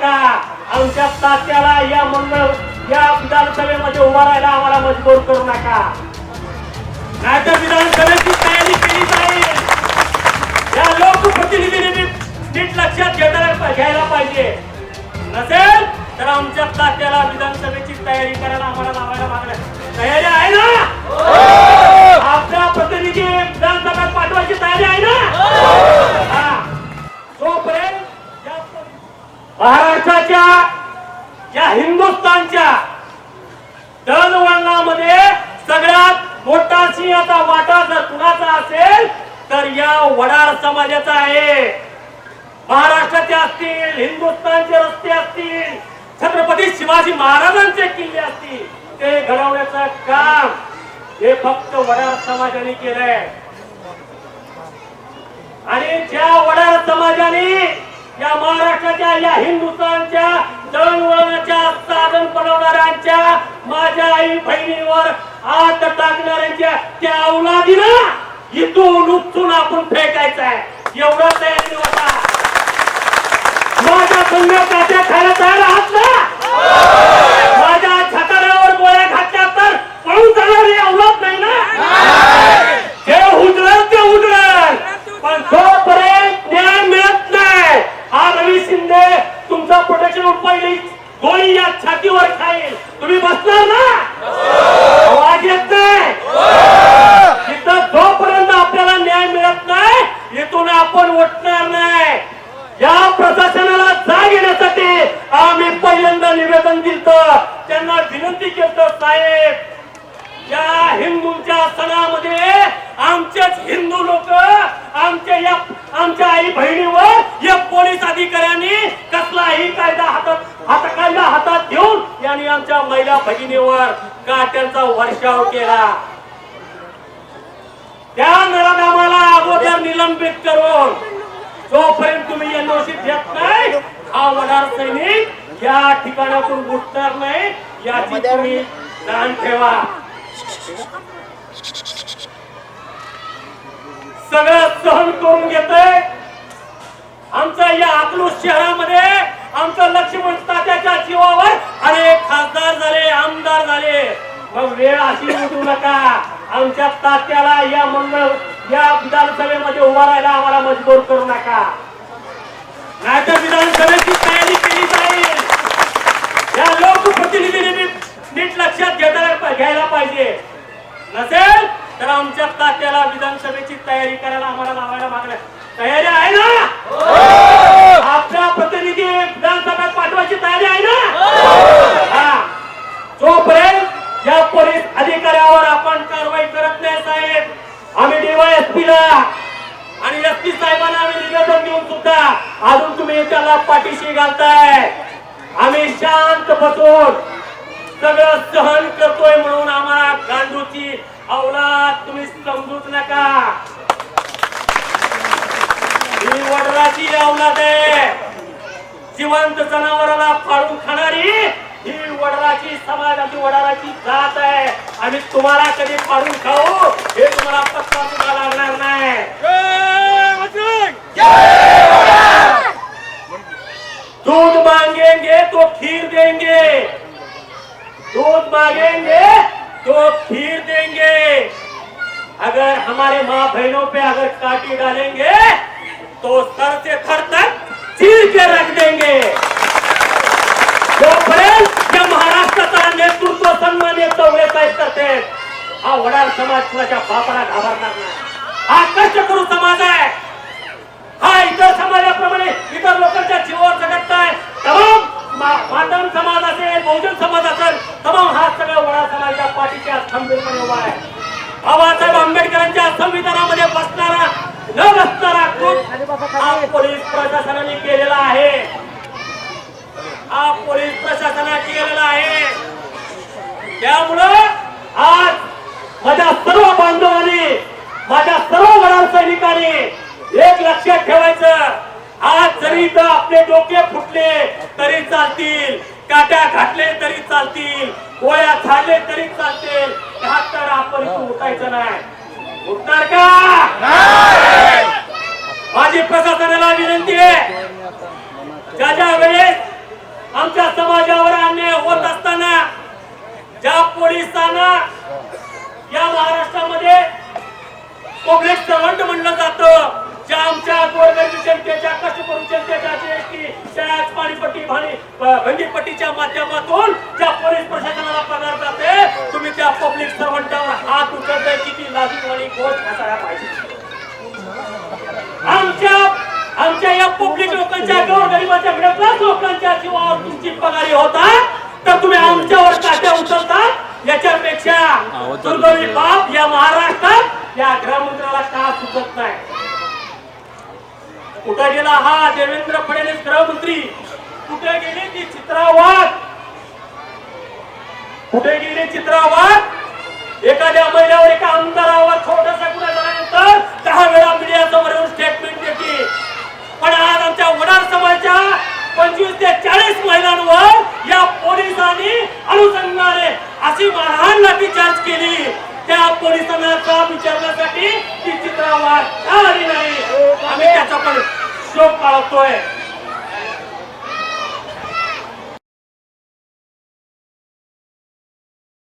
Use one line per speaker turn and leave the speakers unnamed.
नका आमच्या तात्याला या मंगळ या विधानसभेमध्ये उभा राहायला आम्हाला मजबूर करू नका. नाहीतर विधानसभेची तयारी केली जाईल. या लोकप्रतिनिधींनी नीट- लक्षात घेता घ्यायला पाहिजे. नसेल तर आमच्या तात्याला विधानसभेची तयारी करायला आपल्या या हिंदुस्थानच्या दळणवळणामध्ये सगळ्यात मोठा सिंहाचा वाटा जर कुणाचा असेल तर या वडार समाजाचा आहे. महाराष्ट्राचे असतील हिंदुस्थानचे रस्ते असतील छत्रपती शिवाजी महाराजांचे किल्ले असतील ते घडवण्याचं काम हे फक्त वडार समाजाने केलंय. आणि ज्या वडार समाजाने या महाराष्ट्राच्या या हिंदुस्थानच्या आई बहिणीवर आत टाकणाऱ्यांच्या त्या अवलादीनं इथून उपचून आपण फेकायचं आहे. एवढा तयारी होता माझ्या संघ काट्या खायला तयार आहात ना माझ्या छताड्यावर गोळ्या घातल्या तर पळून जाणारी अवलाद नाही ना जे उजळल ते उजळल पण जोपर्यंत न्याय मिळत नाही हा रवी शिंदे तुमचा प्रोटेक्शन पहिली गोळी या छातीवर खाईल तुम्ही बसणार ना आवाज येत नाही तिथं जोपर्यंत आपल्याला न्याय मिळत नाही इथून आपण उठणार नाही या प्रशासनाला जाग येण्यासाठी आम्ही पहिल्यांदा निवेदन दिलत. त्यांना विनंती केलं साहेब या हिंदूंच्या सणामध्ये आमचेच हिंदू लोक आमच्या या आमच्या आई बहिणीवर या पोलीस अधिकाऱ्यांनी कसलाही कायदा हातात हात कायदा हातात घेऊन यांनी आमच्या महिला भगिनीवर काट्यांचा वर्षाव केला. त्या नराधामाला अगोदर निलंबित करून जोपर्यंत तुम्ही एनओसी देत नाही हा वडार सैनिक या ठिकाणातून उठणार नाही याची तुम्ही जाण ठेवा. सगळं सहन करून घेतोय. आमच्या या अकलूज शहरामध्ये आमचं लक्ष्मण तात्याच्या जीवावर अनेक खासदार झाले आमदार झाले. मग वेळ अशी उठू नका. आमच्या तात्याला या मंगळ या विधानसभेमध्ये उभा राहायला आम्हाला मजबूर करू नका. नाहीतर विधानसभेची तयारी केली जाईल या लोकप्रतिनिधींनी नीट- लक्षात घेता घ्यायला पाहिजे. नसेल तर आमच्या तात्याला विधानसभेची तयारी करायला आम्हाला लावायला मागण्या तयारी आहे ना? आपल्या प्रतिनिधी विधानसभेत पाठवायची तयारी आहे ना? जोपर्यंत या पोलीस अधिकाऱ्यावर आपण कारवाई करत नाही साहेब आम्ही डीवायएसपी ला आणि एस पी साहेबांना आम्ही निवेदन देऊन सुद्धा अजून तुम्ही त्याला पाठीशी घालताय. आम्ही शांत बसून सगळं सहन करतोय म्हणून आम्हाला गांडूची अवलाद तुम्ही समजूच नका. ही वडराची अवलाद आहे. जिवंत जनावराला फाडून खाणारी ही वडराची समाजाची वडाराची जात आहे. आणि तुम्हाला कधी फाडून खाऊ हे तुम्हाला पत्ता सुद्धा लागणार नाही. दूध मांगेंगे तो खीर देंगे. दूध मांगेंगे तो खीर देंगे। अगर हमारे माँ बहनों पे अगर काटी डालेंगे तो सर से थर तक चीर के रख देंगे। जोपर्यंत या महाराष्ट्राचा नेतृत्व सन्मान्य चौले करते हा। वडार समाज कुणाच्या बापाला घाबरणार नाही। हा कष्ट करू समाज आहे हा इतर समाजाप्रमाणे इतर लोकांच्या जीवावर जगत आहे तमाम मा- मातम समाज असेल बहुजन समाज असेल तमाम हा सगळा वडा समाजाच्या पाठीच्या खंबीरपणे उभा आहे. बाबासाहेब आंबेडकरांच्या संविधानामध्ये बसणारा न बसणारा हा पोलीस प्रशासनाने केलेला आहे. हा पोलीस प्रशासनाने केलेला आहे. त्यामुळं आज माझ्या सर्व बांधवांनी माझ्या सर्व वडा सैनिकांनी एक लक्षात ठेवायचं. आज जरी इथं आपले डोके फुटले चालतील. काट्या घातले तरी चालतील. गोळ्या झाले तरी चालतील. तर आपण उठायचं नाही. उठणार का? माझी प्रशासनाला विनंती आहे. ज्या ज्या वेळेस आमच्या समाजावर अन्याय होत असताना ज्या पोलिसांना या महाराष्ट्रामध्ये पब्लिक सर्वंट म्हणलं जातं जनतेच्या जीएसटी टॅक्स पाणीपट्टी भाणी भंगीपट्टीच्या माध्यमातून ज्या पोलीस प्रशासनाला पगार जाते तुम्ही त्या पब्लिक सर्वंटावर हात उचलताय किती लाजूवाणी गोष्ट असायला पाहिजे. आमच्या आमच्या या पब्लिक लोकांच्या गोरगरिबाच्या मिडल क्लास लोकांच्या जीवावर तुमची पगारी होता तर तुम्ही आमच्यावर काट्या उचलता याच्यापेक्षा दुर्दैवी बाप या महाराष्ट्रात या गृहमंत्र्याला का सुचत नाही? कुठे गेला हा देवेंद्र फडणवीस गृहमंत्री कुठे गेली ती चित्रावाद? कुठे गेली चित्रावाद? एखाद्या महिलावर एका आमदारावर छोटासा गुन्हा झाल्यानंतर दहा वेळा मीडिया समोर येऊन स्टेटमेंट देते. पण आज आमच्या वडार समाजाच्या पंचवीस ते चाळीस महिलांवर या पोलिसांनी अनुषंगाने अशी मारहाण लाठीचार्ज केली. त्या पोलिसांना जाब विचारण्यासाठी ती चित्रावाद का आली नाही आम्ही